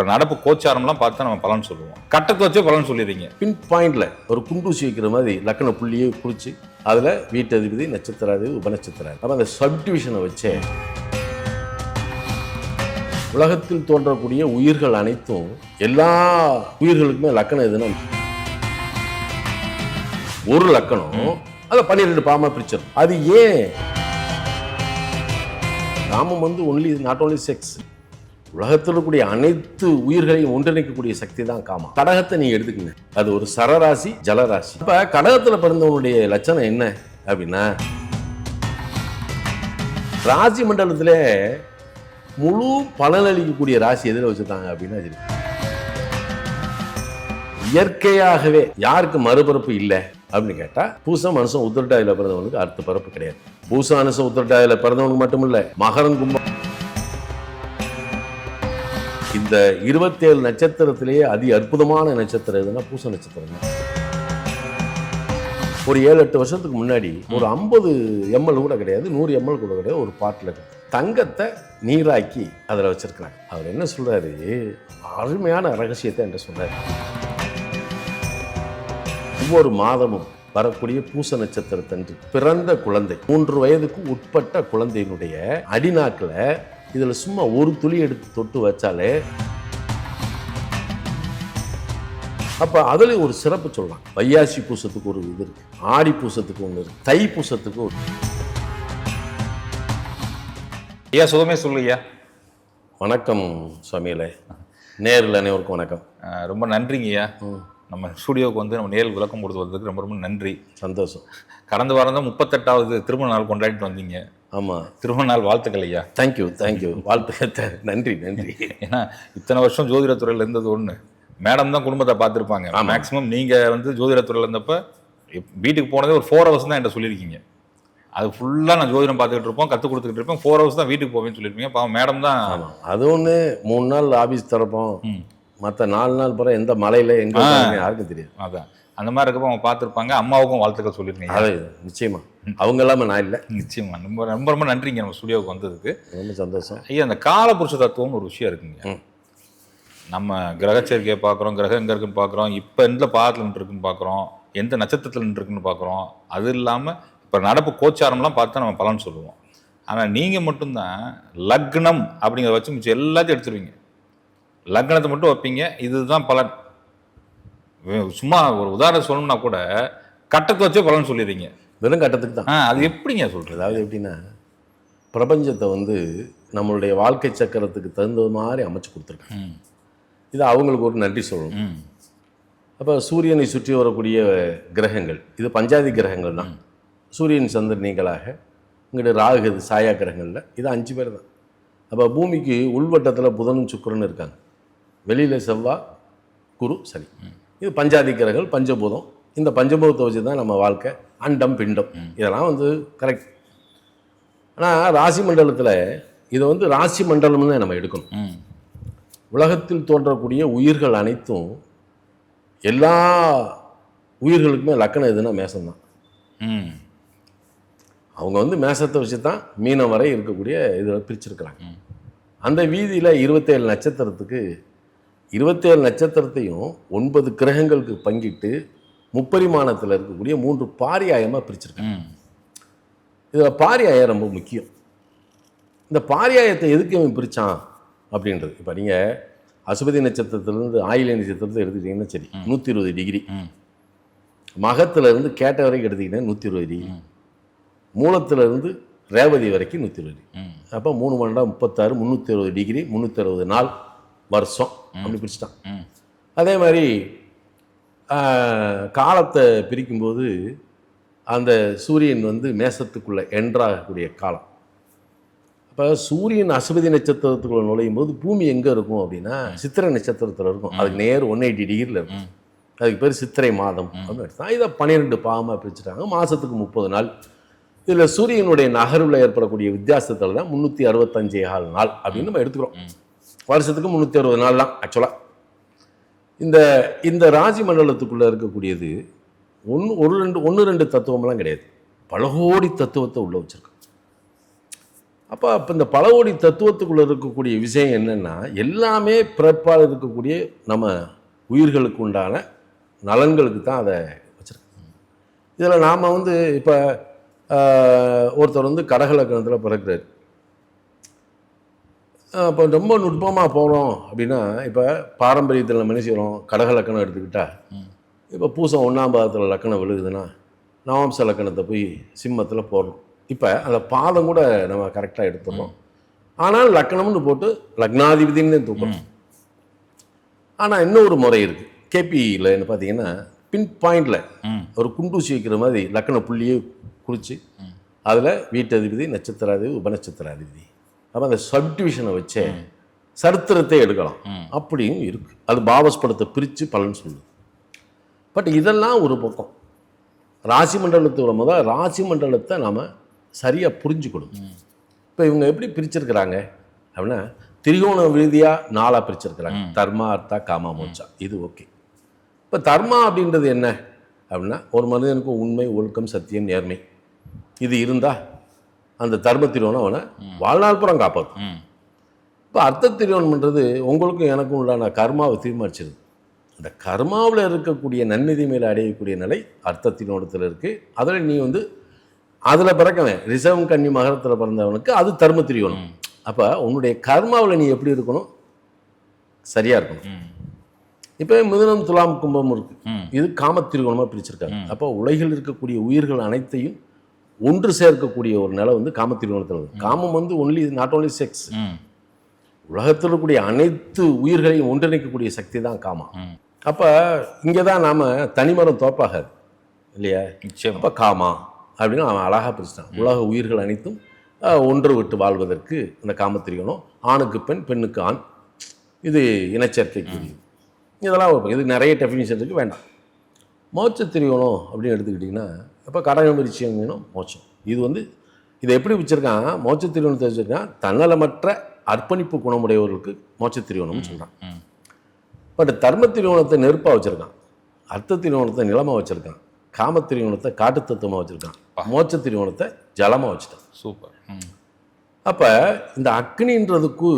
இப்போ நடப்பு கோச்சாரம்லாம் பார்த்து நம்ம பலன் சொல்லுவோம். கட்டத்தை வச்சே பலன் சொல்லிடுறீங்க. பின் பாயிண்ட்ல ஒரு குண்டூசி வைக்கிற மாதிரி லக்கண புள்ளியை குறிச்சு அதில் வீட்டதிபதி நட்சத்திராதிபதி உபநட்சத்திராதி. அப்போ அந்த சப்டிவிஷனை வச்சே உலகத்தில் தோன்றக்கூடிய உயிர்கள் அனைத்தும் எல்லா உயிர்களுக்குமே லக்கணம் எதுனா ஒரு லக்கணம். அதை பன்னிரெண்டு பாமா பிரிச்சது. அது ஏன்? காமம் வந்து ஒன்லி நாட் ஓன்லி செக்ஸ் உலகத்தில் இருக்கக்கூடிய அனைத்து உயிர்களையும் ஒன்றிணைக்கக்கூடிய சக்தி தான் காமா. கடகத்தை நீங்க எடுத்துக்கங்க. அது ஒரு சரராசி ஜலராசி. இப்ப கடகத்துல பிறந்தவனுடைய லட்சணம் என்ன அப்படின்னா ராசி மண்டலத்திலே முழு பலனளிக்கக்கூடிய ராசி எதில் வச்சிருக்காங்க அப்படின்னா சரி. இயற்கையாகவே யாருக்கு மறுபிறப்பு இல்லை அப்படின்னு கேட்டா பூசம் மனுஷன் உத்திரட்டாதியில் பிறந்தவனுக்கு அடுத்த பிறப்பு கிடையாது. பூசம் மனுஷன் உத்திரட்டாதியில் பிறந்தவனுக்கு மட்டும் இல்லை மகரம் கும்பம். இந்த இருபத்தேழு நட்சத்திரத்திலேயே அதி அற்புதமான நட்சத்திரம் எதுனா பூச நட்சத்திரம் தான். ஒரு ஏழு எட்டு வருஷத்துக்கு முன்னாடி ஒரு ஐம்பது எம்எல் கூட கிடையாது நூறு எம்எல் கூட கிடையாது ஒரு பாட்டில் தங்கத்தை நீராக்கி அதில் வச்சிருக்கிறாங்க. அவர் என்ன சொல்றாரு? அருமையான ரகசியத்தை என்று சொல்றாரு. ஒவ்வொரு மாதமும் வரக்கூடிய பூச நட்சத்திரத்தன்று பிறந்த குழந்தை மூன்று வயதுக்கு உட்பட்ட குழந்தையினுடைய அடிநாக்கில் இதில் சும்மா ஒரு துளி எடுத்து தொட்டு வச்சாலே அப்போ அதுல ஒரு சிறப்பு சொல்லலாம் வையாசி பூசத்துக்கு ஒரு இது இருக்கு. ஆடி பூசத்துக்கு ஒன்று இருக்கு. தை பூசத்துக்கு ஒரு ஐயா சுகமே சொல்லுங்கய்யா வணக்கம் சுவாமியில நேரில் அனைவருக்கும் வணக்கம். ரொம்ப நன்றிங்கய்யா நம்ம ஸ்டுடியோவுக்கு வந்து நம்ம நேரில் விளக்கம் கொடுத்து வந்ததுக்கு ரொம்ப ரொம்ப நன்றி. சந்தோஷம். கடந்த வாரம் தான் முப்பத்தெட்டாவது திருமண நாள் கொண்டாடிட்டு வந்தீங்க. ஆமாம் திருமண நாள் வாழ்த்துக்கள் ஐயா. தேங்க்யூ தேங்க்யூ வாழ்த்துக்கள். நன்றி நன்றி. ஏன்னா இத்தனை வருஷம் ஜோதிடத்துறையில் இருந்தது ஒன்று மேடம் தான் குடும்பத்தை பார்த்துருப்பாங்க. மேக்ஸிமம் நீங்கள் வந்து ஜோதிடத்துறையில் இருந்தப்ப வீட்டுக்கு போனதே ஒரு ஃபோர் ஹவர்ஸ் தான் என்கிட்ட சொல்லியிருக்கீங்க. அது ஃபுல்லாக நான் ஜோதிடம் பார்த்துக்கிட்டு இருப்போம் கற்றுக் கொடுத்துக்கிட்டு இருப்பேன் ஃபோர் ஹவர்ஸ் தான் வீட்டுக்கு போவேன்னு சொல்லியிருப்பீங்க. பாவம் மேடம் தான் ஆமாம் அது ஒன்று மூணு நாள் ஆஃபீஸ் திறப்போம். மற்ற நாலு நாள் பிறகு எந்த மலையில் எங்கே யாருக்கும் தெரியாது. அதான். அந்த மாதிரி இருக்கப்போ அவங்க பார்த்துருப்பாங்க. அம்மாவுக்கும் வாழ்த்துக்கள் சொல்லியிருக்கீங்க. அது நிச்சயமா. அவங்க இல்லாமல் நான் இல்லை. நிச்சயமா. ரொம்ப ரொம்ப ரொம்ப நன்றிங்க நம்ம ஸ்டுடியோவுக்கு வந்ததுக்கு. ரொம்ப சந்தோஷம். ஐயா அந்த காலபுருஷ தத்துவம்னு ஒரு விஷயம் இருக்குங்க. நம்ம கிரக சேர்க்கையை பார்க்குறோம் கிரகம் எங்கே இருக்குன்னு பார்க்குறோம் இப்போ எந்த பாதத்தில் நின்றுருக்குன்னு பார்க்குறோம் எந்த நட்சத்திரத்தில் நின்றுருக்குன்னு பார்க்குறோம் அது இல்லாமல் இப்போ நடப்பு கோச்சாரம்லாம் பார்த்து நம்ம பலன் சொல்லுவோம். ஆனால் நீங்கள் மட்டும்தான் லக்னம் அப்படிங்கிறத வச்சு மிச்சம் எல்லாத்தையும் எடுத்துருவீங்க. லக்னத்தை மட்டும் வைப்பீங்க. இதுதான் பலன். சும்மா ஒரு உதாரணம் சொல்லணும்னா கூட கட்டத்தை வச்சே பலன் சொல்லிடுறீங்க. வெறும் கட்டத்துக்கு தான். ஆ அது எப்படிங்க சொல்கிறது அதாவது எப்படின்னா பிரபஞ்சத்தை வந்து நம்மளுடைய வாழ்க்கை சக்கரத்துக்கு தகுந்த மாதிரி அமைச்சு கொடுத்துருக்காங்க. இது அவங்களுக்கு ஒரு நன்றி சொல்லணும். அப்போ சூரியனை சுற்றி வரக்கூடிய கிரகங்கள் இது பஞ்சாதி கிரகங்கள் தான். சூரியன் சந்திரன் நீங்களாக இங்கிட்ட ராகு சாயா கிரகங்களில் இது அஞ்சு பேர் தான். அப்போ பூமிக்கு உள்வட்டத்தில் புதனும் சுக்கிரனும் இருக்காங்க. வெளியில் செவ்வாய் குரு சனி. இது பஞ்சாதி கிரகங்கள் பஞ்சபூதம். இந்த பஞ்சபூதத்தை வச்சு தான் நம்ம வாழ்க்கை. அண்டம் பிண்டம். இதெல்லாம் வந்து கரெக்ட் ஆனால் ராசி மண்டலத்தில் இதை வந்து ராசி மண்டலம்னு தான் நம்ம எடுக்கணும். உலகத்தில் தோன்றக்கூடிய உயிர்கள் அனைத்தும் எல்லா உயிர்களுக்குமே லக்கணம் எதுனா மேசம்தான். அவங்க வந்து மேசத்தை வச்சு தான் மீனம் வரை இருக்கக்கூடிய இதில் பிரிச்சிருக்கிறாங்க. அந்த வீதியில் இருபத்தேழு நட்சத்திரத்துக்கு இருபத்தேழு நட்சத்திரத்தையும் ஒன்பது கிரகங்களுக்கு பங்கிட்டு முப்பரிமாணத்தில் இருக்கக்கூடிய மூன்று பாரியாயமாக பிரிச்சிருக்காங்க. இதில் பாரியாயம் ரொம்ப முக்கியம். இந்த பாரியாயத்தை எதுக்கு அவன் பிரித்தான் அப்படின்றது. இப்போ நீங்கள் அசுபதி நட்சத்திரத்திலேருந்து ஆயிலை நட்சத்திரத்தை எடுத்துக்கிட்டிங்கன்னா சரி நூற்றி இருபது டிகிரி. ம். மகத்துல இருந்து கேட்ட வரைக்கும் எடுத்துக்கிட்டீங்கன்னா நூற்றி இருபது டிகிரி. மூலத்துல இருந்து ரேவதி வரைக்கும் நூற்றி இருபது அப்போ மூணு மண்டா முப்பத்தாறு முந்நூற்றி அறுபது டிகிரி முந்நூற்றி அறுபது நாள் வருஷம். அப்படி பிரிச்சுட்டான். அதே மாதிரி காலத்தை பிரிக்கும்போது அந்த சூரியன் வந்து மேசத்துக்குள்ளே என்ட்ராகக்கூடிய காலம். அப்போ சூரியன் அசுபதி நட்சத்திரத்துக்குள்ள நுழையும் போது பூமி எங்கே இருக்கும் அப்படின்னா சித்திரை நட்சத்திரத்தில் இருக்கும். அதுக்கு நேர் ஒன் எயிட்டி டிகிரியில் இருக்கும் அதுக்கு பேர் சித்திரை மாதம் அப்படின்னு எடுத்தான் இதை பன்னிரெண்டு பாகமாக பிரிச்சுட்டாங்க. மாதத்துக்கு முப்பது நாள். இதில் சூரியனுடைய நகர்வில் ஏற்படக்கூடிய வித்தியாசத்தில் தான் முந்நூற்றி அறுபத்தஞ்சே கால் நாள் அப்படின்னு நம்ம எடுத்துக்கிறோம். வருஷத்துக்கு முந்நூற்றி அறுபது நாள் தான் ஆக்சுவலாக இந்த இந்த ராசி மண்டலத்துக்குள்ளே இருக்கக்கூடியது ஒன்று ஒரு ரெண்டு ஒன்று ரெண்டு தத்துவம்லாம் கிடையாது. பல கோடி தத்துவத்தை உள்ளே வச்சுருக்கோம் அப்போ அப்போ இந்த பலகோடி தத்துவத்துக்குள்ளே இருக்கக்கூடிய விஷயம் என்னென்னா எல்லாமே பிறப்பால் இருக்கக்கூடிய நம்ம உயிர்களுக்கு உண்டான நலன்களுக்கு தான் அதை வச்சுருக்கோம் இதில் நாம் வந்து இப்போ ஒருத்தர் வந்து கடகலக்கணத்தில் பிறக்கிறார். இப்போ ரொம்ப நுட்பமாக போகிறோம் அப்படின்னா இப்போ பாரம்பரியத்தில் நம்ம என்ன செய்கிறோம் கடகலக்கணம் எடுத்துக்கிட்டா இப்போ பூசம் ஒன்றாம் பாதத்தில் லக்கணம் விழுகுதுன்னா நவாம்ச லக்கணத்தை போய் சிம்மத்தில் போடுறோம் இப்போ அந்த பாதம் கூட நம்ம கரெக்டாக எடுத்துடணும். ஆனால் லக்கணம்னு போட்டு லக்னாதிபதின்னு தூக்கணும். ஆனால் இன்னொரு முறை இருக்குது கேபியில் என்ன பார்த்தீங்கன்னா பின் பாயிண்டில் ம் ஒரு குண்டூசி வைக்கிற மாதிரி லக்கண புள்ளியே குறித்து அதில் வீட்டதிபதி நட்சத்திராதிபதி உபநட்சத்திராதிபதி. அப்போ அந்த சப்டிவிஷனை வச்சே சரித்திரத்தை எடுக்கலாம். அப்படியும் இருக்குது அது பாவஸ்படத்தை பிரித்து பலன் சொல்லுது. பட் இதெல்லாம் ஒரு பக்கம். ராசி மண்டலத்தோட முதல் ராசி மண்டலத்தை நாம் சரியாக புரிஞ்சுக்கணும். இப்போ இவங்க எப்படி பிரிச்சிருக்கிறாங்க? அப்படின்னா திரிகோண ரீதியாக நாளாக பிரிச்சிருக்கிறாங்க. தர்மா அர்த்தா காமா மோட்சா. இது ஓகே. இப்போ தர்மா அப்படின்றது என்ன? அப்படின்னா ஒரு மனிதனுக்கு உண்மை ஒழுக்கம் சத்தியம் நேர்மை. இது இருந்தா அந்த தர்ம திரியோனம் அவனை வாழ்நாள் புறம் காப்பாற்றும் இப்போ அர்த்த திரியோனம்ன்றது உங்களுக்கும் எனக்கும் உண்டான கர்மாவை தீர்மானிச்சிருது. அந்த கர்மாவில் இருக்கக்கூடிய நன்மை தீமையில் அடையக்கூடிய நிலை அர்த்த திரியோனத்தில் இருக்குது அதில் நீ வந்து அதில் பிறக்கவன் ரிசவம் கன்னி மகரத்தில் பிறந்தவனுக்கு அது தர்ம திரியோனம் அப்போ உன்னுடைய கர்மாவில் நீ எப்படி இருக்கணும்? சரியாக இருக்கணும். இப்போ மிதுனம் துலாம் கும்பம் இருக்கு. ம். இது காம திரிகோணமாக பிரிச்சிருக்காங்க அப்போ உலகில் இருக்கக்கூடிய உயிர்கள் அனைத்தையும் ஒன்று சேர்க்கக்கூடிய ஒரு நிலை வந்து காம திரிகோணத்தில் இருக்கு காமம் வந்து ஒன்லி நாட் ஓன்லி செக்ஸ் உலகத்தில் இருக்கக்கூடிய அனைத்து உயிர்களையும் ஒன்றிணைக்கக்கூடிய சக்தி தான் காமம். அப்போ இங்கே தான் நாம் தனிமரம் தோப்பாகாது. இல்லையா? அப்போ காமா அப்படின்னு அவன் அழகாக பிரிச்சிட்டான். உலக உயிர்கள் அனைத்தும் ஒன்று விட்டு வாழ்வதற்கு இந்த காமத்திரிகோணம் ஆணுக்கு பெண் பெண்ணுக்கு ஆண். இது இனச்சேர்க்கைக்குரியது இதெல்லாம் இது நிறைய டெஃபினிஷன் இருக்குது வேண்டாம். மோட்ச திரியோணம் அப்படின்னு எடுத்துக்கிட்டிங்கன்னா இப்போ கடகம் விருச்சியம் வேணும் மோட்சம். இது வந்து இதை எப்படி வச்சுருக்கான் மோட்ச திரியோணத்தை வச்சுருக்கான் தன்னலமற்ற அர்ப்பணிப்பு குணமுடையவர்களுக்கு மோட்ச திரியோணம்னு சொல்கிறான் பட் தர்ம திரியோணத்தை நெருப்பாக வச்சுருக்கான். அர்த்த திரியோணத்தை நிலமாக வச்சுருக்கான். காம திரியோணத்தை காட்டு தத்துவமாக வச்சுருக்கான். மோட்ச திரியோணத்தை ஜலமாக வச்சுட்டான். சூப்பர். அப்போ இந்த அக்னின்றதுக்கு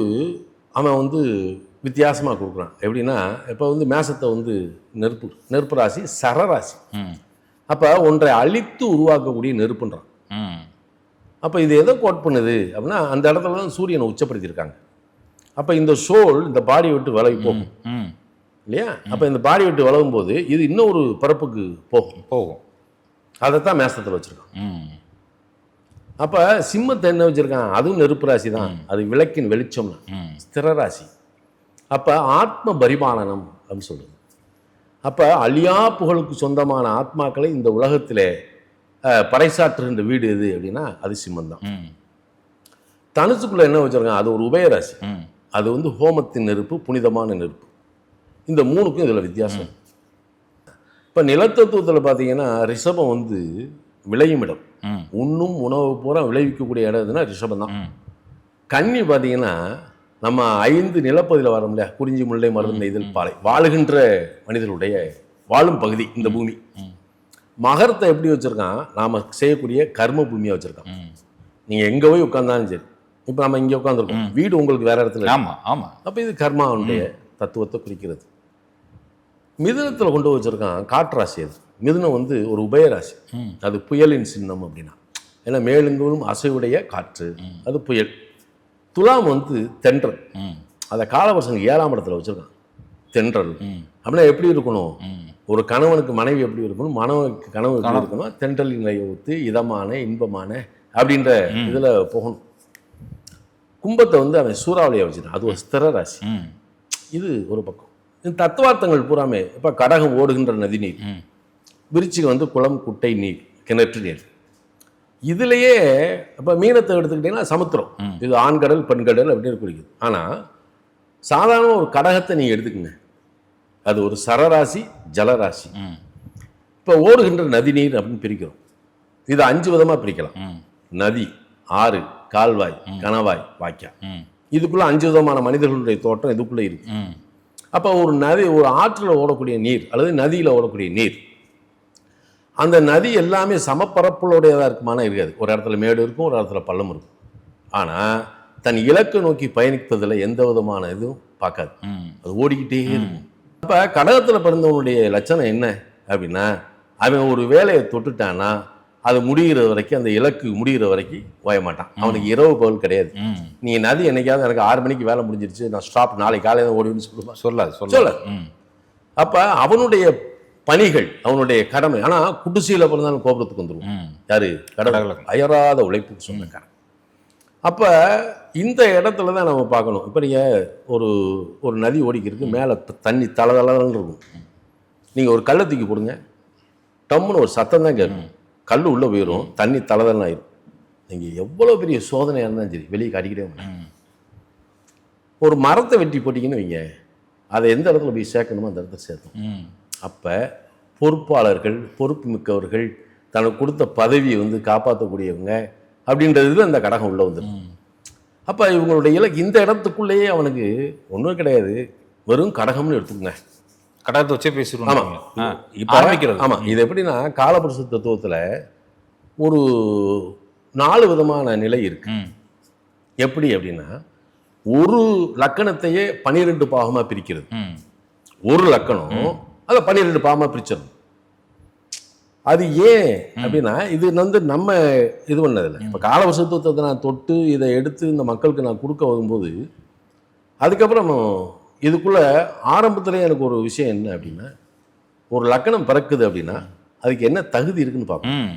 அவன் வந்து வித்தியாசமாக கொடுக்குறான். எப்படின்னா இப்போ வந்து மேசத்தை வந்து நெருப்பு நெருப்பு ராசி சரராசி. ம். அப்போ ஒன்றை அழித்து உருவாக்கக்கூடிய நெருப்புன்றான். ம். அப்போ இது எதை கோட் பண்ணுது அப்படின்னா அந்த இடத்துல தான் சூரியனை உச்சப்படுத்தியிருக்காங்க. அப்போ இந்த சோல் இந்த பாடியை விட்டு விலகி போகும். ம். இல்லையா? அப்போ இந்த பாடி விட்டு விலகும் போது இது இன்னொரு பிறப்புக்கு போகும். போகும். அதைத்தான் மேசத்தில் வச்சுருக்கான். ம். அப்போ சிம்மத்தை என்ன வச்சுருக்கான்? அதுவும் நெருப்பு ராசி தான் அது விளக்கின் வெளிச்சம்னா ம். ஸ்திர ராசி. அப்போ ஆத்ம பரிபாலனம் அப்படின்னு சொல்லுது. அப்போ அழியா புகழுக்கு சொந்தமான ஆத்மாக்களை இந்த உலகத்திலே பறைசாற்றுகின்ற வீடு எது அப்படின்னா அது தான் தனுசுக்குள்ளே என்ன வச்சுருக்கான் அது ஒரு உபயராசி. அது வந்து ஹோமத்தின் நெருப்பு புனிதமான நெருப்பு. இந்த மூணுக்கும் இதில் வித்தியாசம். இப்போ நிலத்தத்துவத்தில் பார்த்தீங்கன்னா ரிஷபம் வந்து விளையும் இடம். உண்ணும் உணவு பூரா விளைவிக்கக்கூடிய இடம் எதுனா ரிஷபம் தான் கன்னி பார்த்தீங்கன்னா நம்ம ஐந்து நிலப்பகுதியில் வரோம் இல்லையா குறிஞ்சி முல்லை மருந்த இதில் பாலை வாழுகின்ற மனிதர்களுடைய வாழும் பகுதி இந்த பூமி. மகரத்தை எப்படி வச்சுருக்கான்? நாம் செய்யக்கூடிய கர்ம பூமியாக வச்சுருக்கான். நீங்கள் எங்கே போய் உட்காந்தாலும் சரி. இப்போ நம்ம இங்கே உட்காந்துருக்கோம் வீடு உங்களுக்கு வேற இடத்துல. ஆமாம் ஆமாம் அப்போ இது கர்மாவுடைய தத்துவத்தை குறிக்கிறது. மிதுனத்தில் கொண்டு வச்சிருக்கான் காற்றாசி அது. மிதுனம் வந்து ஒரு உபயராசி அது புயலின் சின்னம் அப்படின்னா. ஏன்னா மேலுங்களும் அசைவுடைய காற்று. அது புயல். துலாம் வந்து தென்றல். அதை காலவர்ஷன் ஏழாம் இடத்துல வச்சிருக்கான் தென்றல். அப்படின்னா எப்படி இருக்கணும்? ஒரு கணவனுக்கு மனைவி எப்படி இருக்கணும்? மணவனுக்கு கனவு எப்படி இருக்கணும்? தென்றலின் நிலையை ஒத்து இதமான இன்பமான அப்படின்ற இதில் போகணும். கும்பத்தை வந்து அவன் சூறாவளியை வச்சுட்டான். அது ஒரு ஸ்திர ராசி. இது ஒரு பக்கம். இந்த தத்துவார்த்தங்கள் பூராமே இப்போ கடகம் ஓடுகின்ற நதி நீர் ம். விருச்சிகம் வந்து குளம் குட்டை நீர் கிணற்று நீர். இதுலேயே இப்போ மீனத்தை எடுத்துக்கிட்டிங்கன்னா சமுத்திரம். இது ஆண்கடல் பெண்கடல் அப்படின்னு குறிக்குது. ஆனால் சாதாரண ஒரு கடகத்தை நீங்கள் எடுத்துக்கங்க. அது ஒரு சரராசி ஜலராசி. இப்போ ஓடுகின்ற நதி நீர் அப்படின்னு பிரிக்கிறோம். இதை அஞ்சு விதமாக பிரிக்கலாம். நதி ஆறு கால்வாய் கணவாய் வாய்க்கால் ம். இதுக்குள்ள அஞ்சு விதமான மனிதர்களுடைய தோற்றம் இதுக்குள்ளே இருக்கு. அப்போ ஒரு நதி ஒரு ஆற்றில் ஓடக்கூடிய நீர் அல்லது நதியில் ஓடக்கூடிய நீர் அந்த நதி எல்லாமே சமப்பரப்புடையதாக இருக்குமானா இருக்காது. ஒரு இடத்துல மேடு இருக்கும் ஒரு இடத்துல பள்ளம் இருக்கும். ஆனால் தன் இலக்கை நோக்கி பயணிப்பதில் எந்த விதமான இதுவும் பார்க்காது. அது ஓடிக்கிட்டே இருக்கும். அப்போ கடகத்தில் பிறந்தவனுடைய லட்சணம் என்ன அப்படின்னா அவன் ஒரு வேலையை தொட்டுட்டான்னா அது முடிகிற வரைக்கும் அந்த இலக்கு முடிகிற வரைக்கும் ஓய மாட்டான் அவனுக்கு இரவு பகல் கிடையாது. நீ நதி என்னைக்காவது எனக்கு ஆறு மணிக்கு வேலை முடிஞ்சிருச்சு நான் ஸ்டாப் நாளைக்கு காலையில் ஓடின்னு சொல்லுவான் சொல்லாது. ம். அப்போ அவனுடைய பணிகள் அவனுடைய கடமை. ஆனால் குடிசையில் பிறந்தாலும் கோபுரத்துக்கு வந்துருவான் ம். யாரு? கடவுள். அயராத உழைப்புக்கு சொந்தக்காரன் அப்போ இந்த இடத்துல தான் நம்ம பார்க்கணும். இப்போ நீங்கள் ஒரு ஒரு நதி ஓடிக்கிறதுக்கு மேலே தண்ணி தளதளன்னு இருக்கும். நீங்கள் ஒரு கல்லை தூக்கி போடுங்க. டம்முன்னு ஒரு சத்தம் தான் கேட்கும். கல் உள்ளே போயிடும் தண்ணி தளதளன்னு ஆயிரும். நீங்கள் எவ்வளோ பெரிய சோதனையாக இருந்தாலும் சரி வெளியே காட்டிக்கிட்டே ஒரு மரத்தை வெட்டி போட்டிங்கன்னு வைங்க. அதை எந்த இடத்துல போய் சேர்க்கணுமோ அந்த இடத்துல சேர்த்தோம் அப்போ பொறுப்பாளர்கள் பொறுப்பு மிக்கவர்கள் தனக்கு கொடுத்த பதவியை வந்து காப்பாற்றக்கூடியவங்க அப்படின்றது அந்த கடகம் உள்ள வந்துடும் அப்போ இவங்களுடைய இலக்கு இந்த இடத்துக்குள்ளேயே அவனுக்கு ஒன்றும் கிடையாது. வெறும் கடகம்னு எடுத்துக்கோங்க. கடகத்தை வச்சே பேசிடுவோம் ஆமா. ஆ இப்போ ஆரம்பிக்கிறது. ஆமாம் இது எப்படின்னா காலபுருஷ தத்துவத்தில் ஒரு நாலு விதமான நிலை இருக்கு. எப்படி அப்படின்னா ஒரு லக்கணத்தையே பன்னிரெண்டு பாகமாக பிரிக்கிறது. ஒரு லக்கணம் அதை பன்னிரெண்டு பாகமாக பிரிச்சிடணும். அது ஏன் அப்படின்னா இது வந்து நம்ம இது பண்ணதில்லை. இப்போ காலவசத்துவத்தை நான் தொட்டு இதை எடுத்து இந்த மக்களுக்கு நான் கொடுக்க வரும்போது அதுக்கப்புறம் இதுக்குள்ள ஆரம்பத்தில் எனக்கு ஒரு விஷயம் என்ன அப்படின்னா ஒரு லக்கணம் பிறக்குது அப்படின்னா அதுக்கு என்ன தகுதி இருக்குன்னு பார்ப்போம். ம்.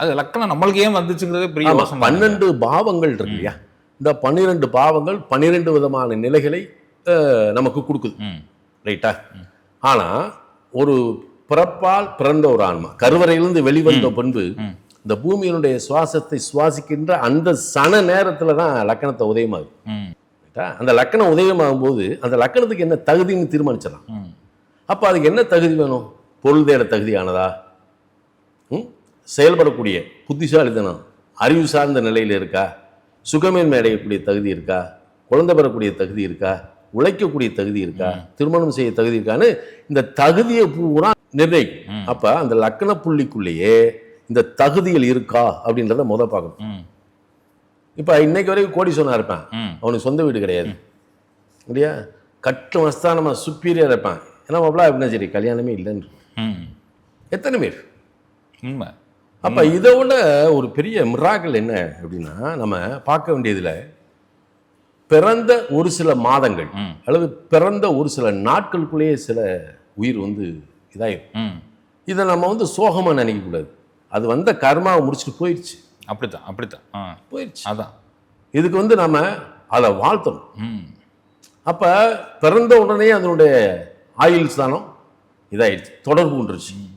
அது லக்கணம் நம்மளுக்கு ஏன் வந்துச்சுங்கிறதே பெரிய பன்னெண்டு பாவங்கள் இருக்கு இல்லையா? இந்த பன்னிரெண்டு பாவங்கள் பன்னிரெண்டு விதமான நிலைகளை நமக்கு கொடுக்குது. ரைட்டா? ஆனா ஒரு பிறப்பால் பிறந்த ஒரு ஆன்மா கருவறையிலிருந்து வெளிவந்த பண்பு. இந்த பூமியினுடைய சுவாசத்தை சுவாசிக்கின்ற அந்த சன நேரத்துல தான் லக்கணத்தை உதயமாகுது. அந்த லக்கணம் உதயமாகும் போது அந்த லக்கணத்துக்கு என்ன தகுதின்னு தீர்மானிச்சிடலாம். அப்போ அதுக்கு என்ன தகுதி வேணும்? பொருள் தேட தகுதியானதா? செயல்படக்கூடிய புத்திசாலித்தனம் அறிவு சார்ந்த நிலையில் இருக்கா? சுகமேன்மை அடையக்கூடிய தகுதி இருக்கா? குழந்தை பெறக்கூடிய தகுதி இருக்கா? உழைக்கக்கூடிய தகுதி இருக்கா? திருமணம் செய்ய தகுதி இருக்கான்னு இந்த தகுதியை பூரா நிர்ணயிக்கும். அப்ப அந்த லக்கண புள்ளிக்குள்ளேயே இந்த தகுதிகள் இருக்கா அப்படின்றத முத பார்க்கணும். இப்போ இன்னைக்கு வரைக்கும் கோடீஸ்வரனா இருப்பேன். அவனுக்கு சொந்த வீடு கிடையாது. இல்லையா? கட்டு மஸ்தானமா சுப்பீரியர் இருப்பான். ஏன்னா மாப்பிளா அப்படின்னா சரி கல்யாணமே இல்லைன்னு எத்தனை பேர்? உண்மை. அப்ப இதை விட ஒரு பெரிய மிராக்கள் என்ன அப்படின்னா நம்ம பார்க்க வேண்டியதுல பிறந்த ஒரு சில மாதங்கள். அல்லது பிறந்த ஒரு சில நாட்களுக்குள்ளேயே சில உயிர் வந்து இதாயிரும். ம். இதை நம்ம வந்து சோகமா நினைக்க கூடாது. அது வந்த கர்மாவை முடிச்சுட்டு போயிடுச்சு. அப்படித்தான் அப்படித்தான். போயிடுச்சு. அதான். இதுக்கு வந்து நம்ம அதை வாழ்த்தணும். அப்ப பிறந்த உடனே அதனுடைய ஆயுள் ஸ்தானம் இதாயிடுச்சு தொடர்பு கொண்டுருச்சு.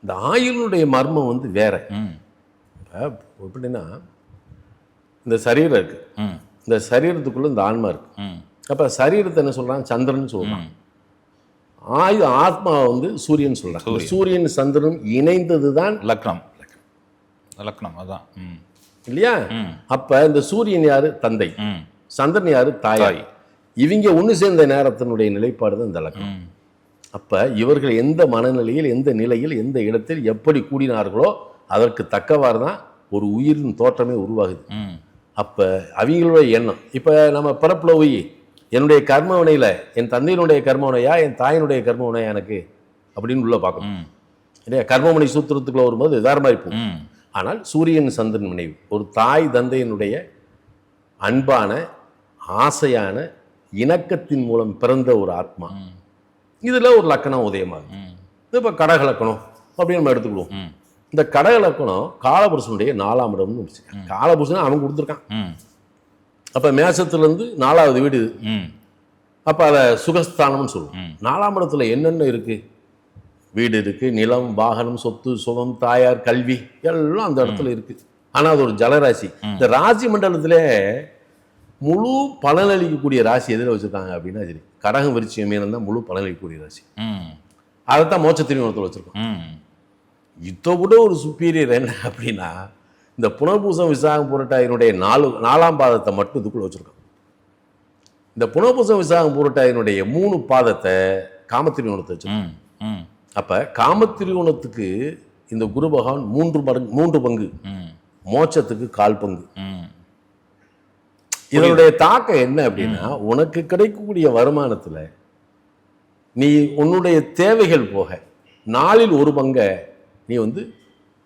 இந்த ஆயுளுடைய மர்மம் வந்து வேற. இப்போ எப்படின்னா இந்த சரீரம் இருக்கு. ம். இந்த சரீரத்துக்குள்ள இந்த ஆன்மா இருக்கு. ம். அப்ப சரீரத்தை என்ன சொல்றான்? சந்திரன் சொல்றான். ஆயு ஆத்மா வந்து சூரியன் இந்த சூரியன். சந்திரன் இணைந்தது தான் லக்னம். லக்னம் அதான். இல்லையா? அப்ப இந்த சூரியன் யாரு? தந்தை. சந்திரன் யாரு? தாயார். தாய். இவங்க ஒண்ணு சேர்ந்த நேரத்தினுடைய நிலைப்பாடு தான் இந்த லக்னம். அப்ப இவர்கள் எந்த மனநிலையில் எந்த நிலையில் எந்த இடத்தில் எப்படி கூடினார்களோ அதற்கு தக்கவாறு தான் ஒரு உயிரின் தோற்றமே உருவாகுது. அப்ப அவங்களுடைய எண்ணம். இப்ப நம்ம பிறப்புல போய் என்னுடைய கர்மவினையில என் தந்தையினுடைய கர்மவினையா என் தாயினுடைய கர்மவினையா எனக்கு? அப்படின்னு உள்ள பார்க்கணும். இல்லையா? கர்மவினை சூத்திரத்துக்குள்ள வரும்போது வேற மாதிரி போகும். ம். ஆனால் சூரியன் சந்திரன் நினைவு ஒரு தாய் தந்தையினுடைய அன்பான ஆசையான இணக்கத்தின் மூலம் பிறந்த ஒரு ஆத்மா. இதுல ஒரு லக்கணம் உதயமாகும் இப்போ கடக லக்கணம் அப்படின்னு நம்ம எடுத்துக்கிடுவோம். இந்த கடக லக்கணம் காலபுருஷனுடைய நாலாம் இடம்னு வச்சுக்க காலபுருஷனை அவன் கொடுத்துருக்கான். அப்ப மேசத்துல இருந்து நாலாவது வீடு இது. ம். அப்ப அதை சுகஸ்தானம்னு சொல்லுவோம். நாலாம் இடத்துல என்னென்ன இருக்கு? வீடு இருக்கு நிலம் வாகனம் சொத்து சுகம் தாயார் கல்வி எல்லாம் அந்த இடத்துல இருக்கு. ஆனா அது ஒரு ஜலராசி. இந்த ராசி மண்டலத்துல முழு பலனளிக்கக்கூடிய ராசி எதில் வச்சிருக்காங்க அப்படின்னா சரி கடகம் விருச்சியம் மீனம் தான் முழு பலனளிக்கக்கூடிய ராசி. அதைத்தான் மோட்ச திருமணத்தில் வச்சிருக்கோம். இதை விட ஒரு சுப்பீரியர் என்ன அப்படின்னா இந்த புனர்பூசம் விசாகம் புரட்டாயினுடைய நாலு நாலாம் பாதத்தை மட்டும் இதுக்குள்ள வச்சிருக்கோம் இந்த புனர்பூசம் விசாகம் புரட்டாயினுடைய மூணு பாதத்தை காமத்திரிகோணத்தை வச்சிருக்கோம் அப்ப காமத்திரிகோணத்துக்கு இந்த குரு பகவான் மூன்று மடங்கு மூன்று பங்கு. மோட்சத்துக்கு கால் பங்கு. இதனுடைய தாக்கம் என்ன அப்படின்னா உனக்கு கிடைக்கக்கூடிய வருமானத்துல நீ உன்னுடைய தேவைகள் போக நாளில் ஒரு பங்கை நீ வந்து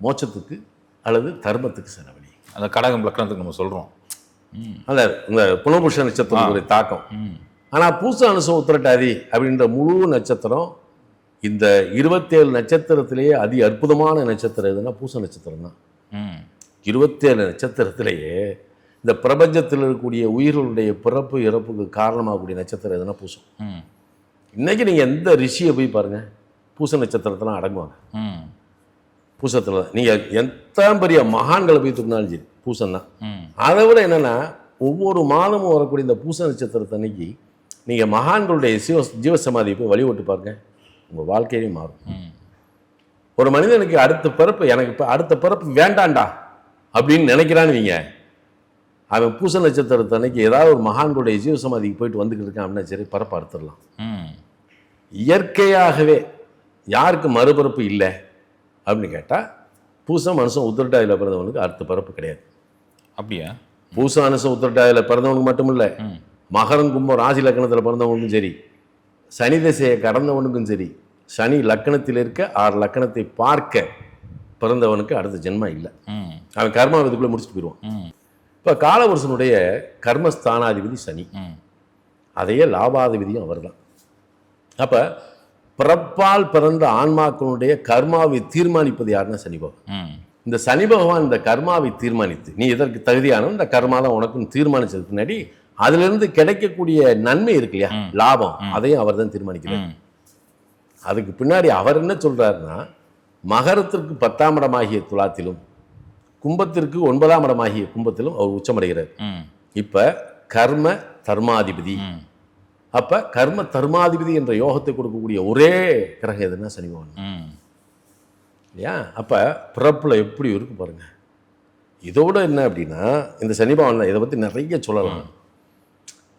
மோட்சத்துக்கு அல்லது தர்மத்துக்கு செலவழி அந்த கடகம் லக்னத்துக்கு நம்ம சொல்றோம். ம். அந்த இந்த புனபுஷ நட்சத்திரத்துடைய தாக்கம். ம். ஆனா பூச அனுசம் உத்திரட்டாதி அப்படின்ற முழு நட்சத்திரம் இந்த இருபத்தேழு நட்சத்திரத்திலேயே அதி அற்புதமான நட்சத்திரம் எதுன்னா பூச நட்சத்திரம் தான் ம். இருபத்தேழு நட்சத்திரத்திலேயே இந்த பிரபஞ்சத்தில் இருக்கக்கூடிய உயிர்களுடைய பிறப்பு இறப்புக்கு காரணமாகக்கூடிய நட்சத்திரம் எதுனா பூசம். ம். இன்னைக்கு நீங்கள் எந்த ரிஷியை போய் பாருங்க பூச நட்சத்திரத்தெல்லாம் அடங்குவாங்க. பூசத்தில். நீங்கள் எத்தனை பெரிய மகான்களை போய் தூக்கினாலும் சரி பூசம் தான் அதை விட என்னென்னா ஒவ்வொரு மாதமும் வரக்கூடிய இந்த பூச நட்சத்திரத்தை அன்னைக்கு நீங்கள் மகான்களுடைய சிவ ஜீவசமாதியை போய் வழிபட்டு பாருங்க. உங்கள் வாழ்க்கையே மாறும். ஒரு மனிதனுக்கு அடுத்த பிறப்பு எனக்கு இப்போ அடுத்த பிறப்பு வேண்டாண்டா அப்படின்னு நினைக்கிறான்னு வைங்க. அவன் பூச நட்சத்திரத்தை அன்னைக்கு ஏதாவது ஒரு மகான்களுடைய ஜீவசமாதிக்கு போயிட்டு வந்துக்கிட்டு இருக்கான் அப்படின்னா சரி பரப்ப அறுத்துடலாம். இயற்கையாகவே யாருக்கு மறுபிறப்பு இல்லை. அப்படின்னு கேட்டால் பூசம் மனுஷன் உத்திரட்டாதியில் பிறந்தவனுக்கு அடுத்த பிறப்பு கிடையாது. அப்படியா? பூச அனுசம் உத்திரட்டாதியில் பிறந்தவனுக்கு மட்டும் இல்லை மகரம் கும்பம் ராசி லக்கணத்தில் பிறந்தவனுக்கும் சரி சனி திசையை கடந்தவனுக்கும் சரி சனி லக்கணத்தில் இருக்க ஆறு லக்கணத்தை பார்க்க பிறந்தவனுக்கு அடுத்த ஜென்மம் இல்லை. அவன் கர்மா இதுக்குள்ளே முடிச்சுட்டு போயிடுவான். இப்போ காலவருஷனுடைய கர்மஸ்தானாதிபதி சனி. அதையே லாபாதிபதியும் அவர்தான். அப்போ பிறப்பால் பிறந்த ஆன்மாக்களுடைய கர்மாவை தீர்மானிப்பது யாருன்னா சனி பகவான். இந்த சனி பகவான் இந்த கர்மாவை தீர்மானித்து நீ இதற்கு தகுதியானவன் இந்த கர்மா தான் உனக்குன்னு தீர்மானிச்சதுக்கு பின்னாடி அதிலிருந்து கிடைக்கக்கூடிய நன்மை இருக்கு இல்லையா? லாபம். அதையும் அவர் தான் தீர்மானிக்கிறார். அதுக்கு பின்னாடி அவர் என்ன சொல்றாருன்னா மகரத்திற்கு பத்தாம் இடமாகிய துலாத்திலும் கும்பத்திற்கு ஒன்பதாம் இடமாகிய கும்பத்திலும் அவர் உச்சமடைகிறார். இப்ப கர்ம தர்மாதிபதி. அப்ப கர்ம தர்மாதிபதி என்ற யோகத்தை கொடுக்கக்கூடிய ஒரே கிரகம் எதுன்னா சனி பகவான். இல்லையா? அப்ப பிறப்புல எப்படி இருக்கு பாருங்க. இதோட என்ன அப்படின்னா இந்த சனி பகவான் இதை பத்தி நிறைய சொல்லலாம்.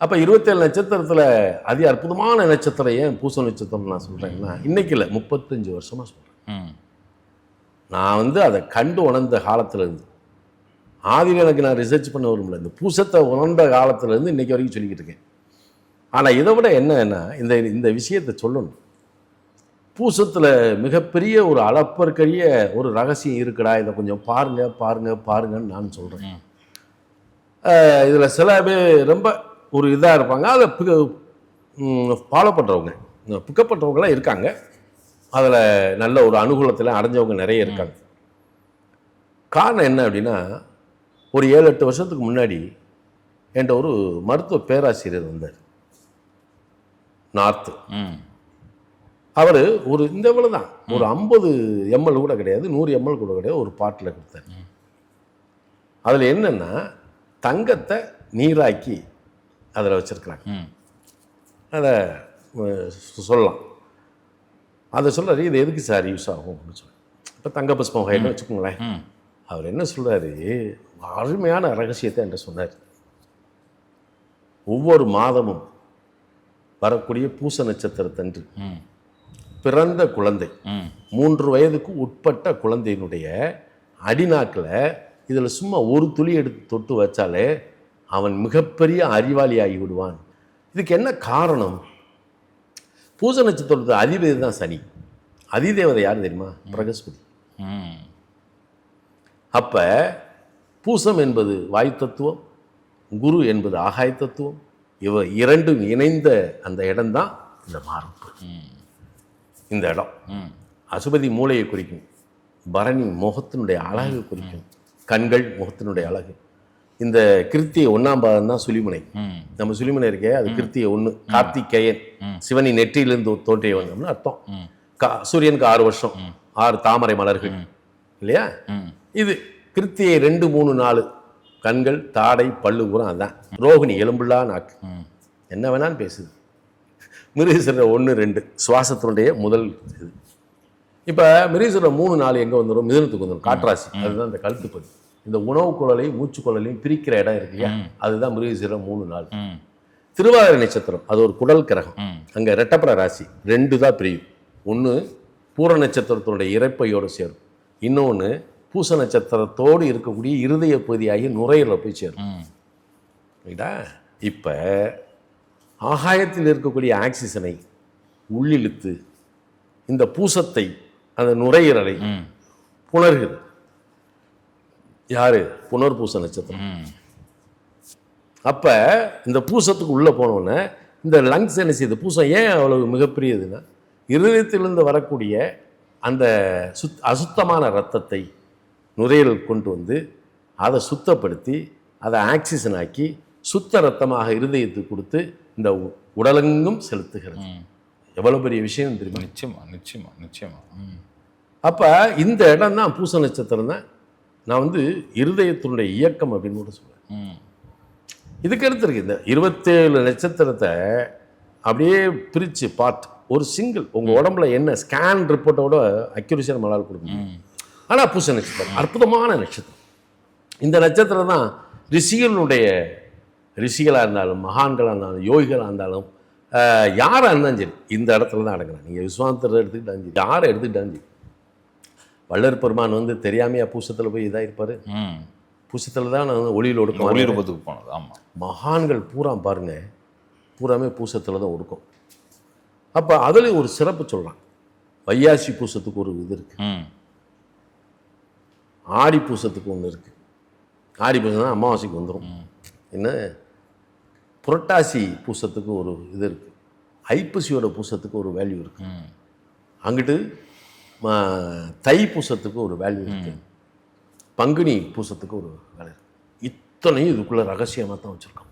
அப்ப இருபத்தேழு நட்சத்திரத்துல அதி அற்புதமான நட்சத்திரம் ஏன்? பூச நட்சத்திரம் நான் சொல்றேன்னா இன்னைக்கு இல்லை முப்பத்தஞ்சு வருஷமா சொல்றேன். ம். நான் வந்து அதை கண்டு உணர்ந்த காலத்துல இருந்து ஆதியில் எனக்கு நான் ரிசர்ச் பண்ண வரும்ல இந்த பூசத்தை உணர்ந்த காலத்துல இருந்து இன்னைக்கு வரைக்கும் சொல்லிக்கிட்டு இருக்கேன். ஆனா இதை விட என்னன்னா இந்த இந்த விஷயத்தை சொல்லணும். பூசத்துல மிகப்பெரிய ஒரு அளப்பற்கரிய ஒரு ரகசியம் இருக்குடா இதை கொஞ்சம் பாருங்க பாருங்க பாருங்கன்னு நான். அஹ் இதுல சில பேர் ரொம்ப ஒரு இதா இருப்பாங்க. அதை ஃபாலோ பண்றவங்க. பிக்கப் பண்றவங்களாம் இருக்காங்க. அதுல நல்ல ஒரு அனுகூலத்தில் அடைஞ்சவங்க நிறைய இருக்காங்க. காரணம் என்ன அப்படின்னா ஒரு ஏழு எட்டு வருஷத்துக்கு முன்னாடி என்கிட்ட ஒரு மருத்துவ பேராசிரியர் வந்தார். நார்த்து. ம். அவர் ஒரு இந்த இவ்வளோ தான். ஒரு ஐம்பது எம்எல் கூட கிடையாது நூறு எம்எல் கூட கிடையாது ஒரு பாட்டில் கொடுத்தார். அதில் என்னென்னா தங்கத்தை நீராக்கி அதில் வச்சுருக்குறாங்க. ம். அதை சொல்லலாம். அதை சொல்கிறாரு இது எதுக்கு சார் யூஸ் ஆகும் அப்படின்னு சொல்லி. இப்போ தங்க புஷ்பம் என்ன வச்சுக்கோங்களேன். அவர் என்ன சொல்றாரு அருமையான ரகசியத்தை என்கிட்ட சொன்னார். ஒவ்வொரு மாதமும் வரக்கூடிய பூச நட்சத்திரத்தன்று. பிறந்த குழந்தை. மூன்று வயதுக்கு உட்பட்ட குழந்தையினுடைய அடிநாக்கில் இதில் சும்மா ஒரு துளி எடுத்து தொட்டு வச்சாலே அவன் மிகப்பெரிய அறிவாளியாகி விடுவான். இதுக்கு என்ன காரணம்? பூச நட்சத்திரத்து அதிபதி தான் சனி. அதிதேவதை யார் தெரியுமா? பிரகஸ்பதி. அப்ப பூசம் என்பது வாயு தத்துவம் குரு என்பது ஆகாய தத்துவம் இவ இரண்டும் இணைந்த அந்த இடம்தான் இந்த மார்பு ம் இந்த இடம். ம் அசுபதி மூளையை குறிக்கும். பரணி முகத்தினுடைய அழகு குறிக்கும். கண்கள் முகத்தினுடைய அழகு. இந்த கிருத்திய ஒன்னாம் பாதம் தான் சுலிமுனை. நம்ம சுலிமுனை இருக்கே அது கிருத்திய ஒன்று கார்த்திகேயன். சிவனி நெற்றியிலிருந்து தோன்றியவன் அப்படின்னு அர்த்தம். கா சூரியனுக்கு ஆறு வருஷம். ஆறு தாமரை மலர்கள். இல்லையா? இது கிருத்தியை ரெண்டு மூணு நாலு கண்கள் தாடை பல்லு பூரா அதான். ரோகிணி எலும்புள்ளா நாக்கு என்ன வேணாலும் பேசுது. மிருகசீரர் ஒன்று ரெண்டு. சுவாசத்தினுடைய முதல் இது. இப்போ மிருகசீரர் மூணு நாலு எங்கே வந்துடும் மிதுனத்துக்கு வந்துடும் காட்ராசி அதுதான் இந்த கழுத்துப்பதி இந்த உணவு குழலையும் மூச்சு குழலையும் பிரிக்கிற இடம் இருக்கு இல்லையா? அதுதான் மிருகசீரர் மூணு நாள் ம். திருவாதிரை நட்சத்திரம். அது ஒரு குடல் கிரகம். அங்கே ரெட்டப்பட ராசி. ரெண்டு தான் பிரியும். ஒன்று பூர நட்சத்திரத்தினுடைய இறைப்பையோடு சேரும். இன்னொன்று பூச நட்சத்திரத்தோடு இருக்கக்கூடிய இருதய பகுதியாகி நுரையீரலில் போய் சேரும். ரைட்டா இப்போ ஆகாயத்தில் இருக்கக்கூடிய ஆக்சிஜனை உள்ளிழுத்து இந்த பூசத்தை அந்த நுரையீரலை ம். புணர்கிறது. யாரு? புனர்பூச நட்சத்திரம். ம். அப்போ இந்த பூசத்துக்கு உள்ளே போனோடனே இந்த லங்ஸ் என்ன செய்யுது? பூசம் ஏன் அவ்வளவு மிகப்பெரியதுன்னா இருதயத்திலிருந்து வரக்கூடிய அந்த சுத் அசுத்தமான ரத்தத்தை நுரையீரல் கொண்டு வந்து அதை சுத்தப்படுத்தி அதை ஆக்சிஜன் ஆக்கி சுத்த ரத்தமாக இருதயத்துக்கு கொடுத்து இந்த உடலெங்கும் செலுத்துகிறது. எவ்வளோ பெரிய விஷயம் தெரியுமா? நிச்சயமா நிச்சயமா நிச்சயமா. அப்போ இந்த இடம் தான் பூச நட்சத்திரம் தான் நான் வந்து இருதயத்தினுடைய இயக்கம் அப்படின்னு கூட சொல்லுவேன் இதுக்கு அடுத்து இருக்கு இந்த இருபத்தேழு நட்சத்திரத்தை அப்படியே பிரித்து பார்ட் ஒரு சிங்கிள் உங்கள் உடம்புல என்ன ஸ்கேன் ரிப்போர்ட்டோட அக்யூரேஷன் நம்மளால் கொடுக்க முடியும் ம். ஆனால் பூச நட்சத்திரம் அற்புதமான நட்சத்திரம். இந்த நட்சத்திரம் தான் ரிஷிகளுடைய ரிஷிகளாக இருந்தாலும் மகான்களாக இருந்தாலும் யோகிகளாக இருந்தாலும் ஆஹ், யாரா இருந்தாலும் சரி இந்த இடத்துல தான் அடங்குறாங்க. நீங்கள் விஸ்வாந்தரை எடுத்துக்கிட்டாலும் சரி யாரை எடுத்துக்கிட்டாலும் சரி. வள்ளல் பெருமான் வந்து தெரியாமையா பூசத்தில் போய் இதாக இருப்பார். பூசத்தில் தான் நான் வந்து ஒளியில் ஒடுக்கம் ஒளி ரூபத்துக்கு போனது ஆமாம் மகான்கள் பூரா பாருங்க பூராமே பூசத்தில் தான் ஒடுக்கும். அப்போ அதுலேயும் ஒரு சிறப்பு சொல்கிறான் வையாசி பூசத்துக்கு ஒரு இது இருக்குது ஆடி பூசத்துக்கு ஒன்று இருக்குது ஆடி பூசம் தான் அமாவாசைக்கு வந்துடும் என்ன? புரட்டாசி பூசத்துக்கு ஒரு இது இருக்குது ஐப்பசியோட பூசத்துக்கு ஒரு வேல்யூ இருக்குது அங்கிட்டு ம- தை பூசத்துக்கு ஒரு வேல்யூ இருக்குது பங்குனி பூசத்துக்கு ஒரு வேல்யூ இத்தனையும் இதுக்குள்ளே ரகசியமாக தான் வச்சுருக்கோம்